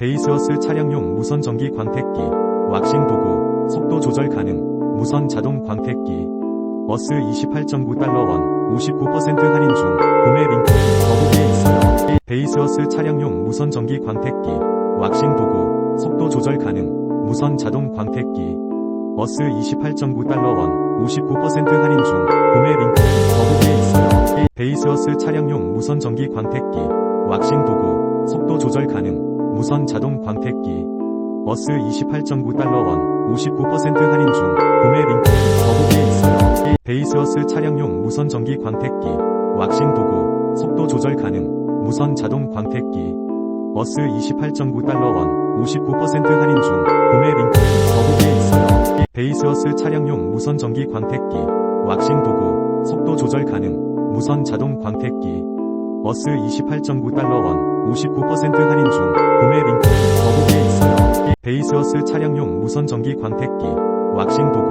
베이스워스 차량용 무선 전기 광택기, 왁싱 도구, 속도 조절 가능, 무선 자동 광택기. 어스 28.9달러원, 59% 할인 중, 구매 링크는 더보기에 있어요. 베이스워스 차량용 무선 전기 광택기, 왁싱 도구, 속도 조절 가능, 무선 자동 광택기. 어스 28.9달러원, 59% 할인 중, 구매 링크는 더보기에 있어요. 베이스워스 차량용 무선 전기 광택기, 왁싱 도구, 속도 조절 가능, 무선 자동 광택기. 어스 28.9 달러원, 59% 할인 중, 구매 링크는 더보기에 있어요. 베이스워스 차량용 무선 전기 광택기, 왁싱 도구, 속도 조절 가능, 무선 자동 광택기. 어스 28.9 달러원, 59% 할인 중, 구매 링크는 더보기에 있어요. 베이스워스 차량용 무선 전기 광택기, 왁싱 도구, 속도 조절 가능, 무선 자동 광택기. 어스 28.9 달러원, 59% 할인 중, 베이스워스 차량용 무선 전기 광택기, 왁싱 도구,